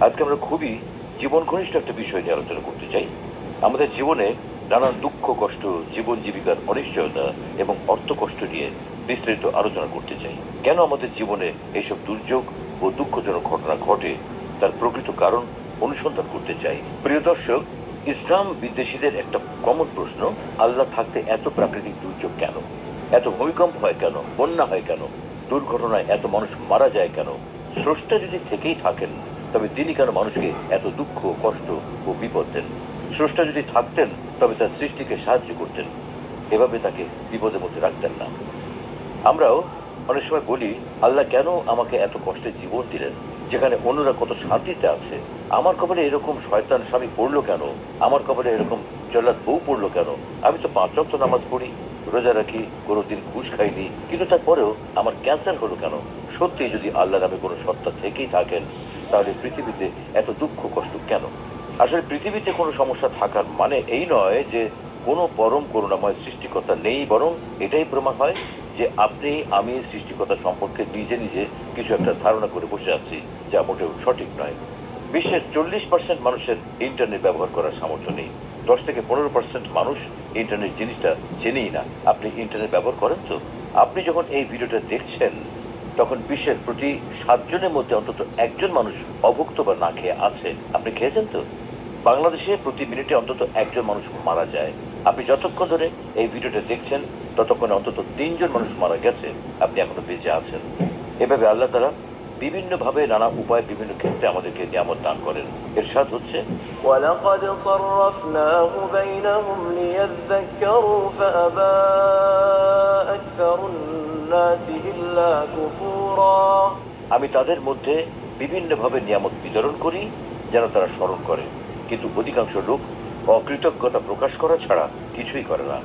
আজকে আমরা খুবই জীবন ঘনিষ্ঠ একটা বিষয় নিয়ে আলোচনা করতে চাই। আমাদের জীবনে নানান দুঃখ, কষ্ট, জীবন জীবিকার অনিশ্চয়তা এবং অর্থ কষ্ট নিয়ে বিস্তারিত আলোচনা করতে চাই। কেন আমাদের জীবনে এইসব দুর্যোগ ও দুঃখজনক ঘটনা ঘটে তার প্রকৃত কারণ অনুসন্ধান করতে চাই। প্রিয় দর্শক, ইসলাম বিদ্বেষীদের একটা কমন প্রশ্ন, আল্লাহ থাকতে এত প্রাকৃতিক দুর্যোগ কেন? এত ভূমিকম্প হয় কেন? বন্যা হয় কেন? দুর্ঘটনায় এত মানুষ মারা যায় কেন? স্রষ্টা যদি থেকেই থাকেন তবে তিনি কেন মানুষকে এত দুঃখ, কষ্ট ও বিপদ দেন? স্রষ্টা যদি থাকতেন, তবে তার সৃষ্টিকে সাহায্য করতেন। এভাবে তাকে বিপদের মধ্যে রাখতেন না। আমরাও অনেক সময় বলি, আল্লাহ কেন আমাকে এত কষ্টের জীবন দিলেন? যেখানে অন্যরা কত শান্তিতে আছে। আমার কপালে এরকম শয়তান স্বামী পড়ল কেন? আমার কপালে এরকম জল্লাদ বউ পড়ল কেন? আমি তো পাঁচ রক্ত নামাজ পড়ি। রোজা রাখি কোনো দিন ঘুষ খাইনি। কিন্তু তারপরেও আমার ক্যান্সার হলো কেন? সত্যি যদি আল্লাহ নামে কোনো সত্তা থেকেই থাকেন তাহলে পৃথিবীতে এত দুঃখ, কষ্ট কেন? আসলে পৃথিবীতে কোনো সমস্যা থাকার মানে এই নয় যে কোনো পরম করুণাময় সৃষ্টিকর্তা নেই, বরং এটাই প্রমাণ হয় যে আপনি, আমি সৃষ্টিকর্তা সম্পর্কে নিজে নিজে কিছু একটা ধারণা করে বসে আছি, যা মোটেও সঠিক নয়। বিশ্বের চল্লিশ পার্সেন্ট মানুষের ইন্টারনেট ব্যবহার করার সামর্থ্য নেই। দশ থেকে পনেরো পার্সেন্ট মানুষ ইন্টারনেট জিনিসটা চেনেই না। আপনি ইন্টারনেট ব্যবহার করেন তো? আপনি যখন এই ভিডিওটা দেখছেন তখন বিশ্বের প্রতি সাতজনের মধ্যে অন্তত একজন মানুষ অভুক্ত বা না খেয়ে আছে আপনি খেয়েছেন তো বাংলাদেশে প্রতি মিনিটে অন্তত একজন মানুষ মারা যায় আপনি যতক্ষণ ধরে এই ভিডিওটা দেখছেন ততক্ষণে অন্তত তিনজন মানুষ মারা গেছে আপনি এখনো বেঁচে আছেন এভাবে আল্লাহ তারা বিভিন্নভাবে নানা উপায় বিভিন্ন ক্ষেত্রে আমাদেরকে নিয়ামত দান করেন এর সাথ হচ্ছে ولقد আমি তাদের মধ্যে বিভিন্নভাবে নিয়ামত বিতরণ করি, যেন তারা স্মরণ করে। কিন্তু অধিকাংশ লোক অকৃতজ্ঞতা প্রকাশ করা ছাড়া কিছুই করে না।